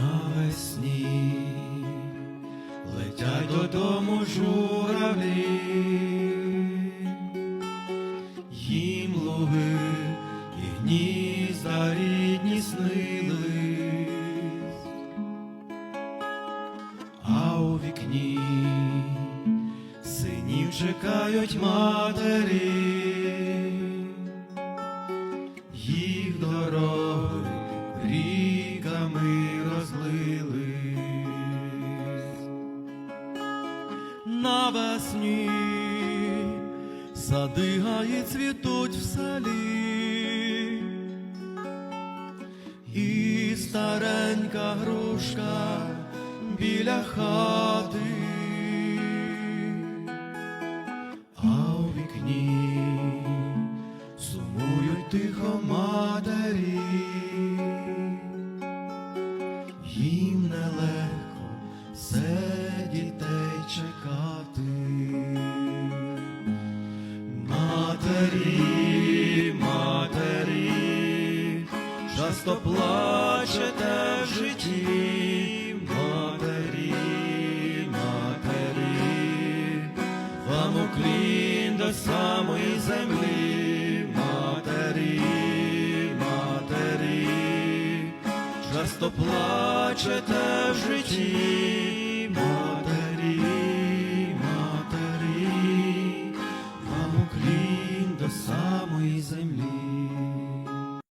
навесні. Летять додому журавлі, їм луги і гнізда рідні снились, а у вікні синів чекають матері, їх дороги ріками розлились. Навесні сади гаї цвітуть в селі, і старенька грушка біля хати, а у вікні сумують тихо матері, Матері, матері, часто плачете в житті, матері, матері, вам уклін до самої землі, матері, матері, часто плачете в житті, самої землі.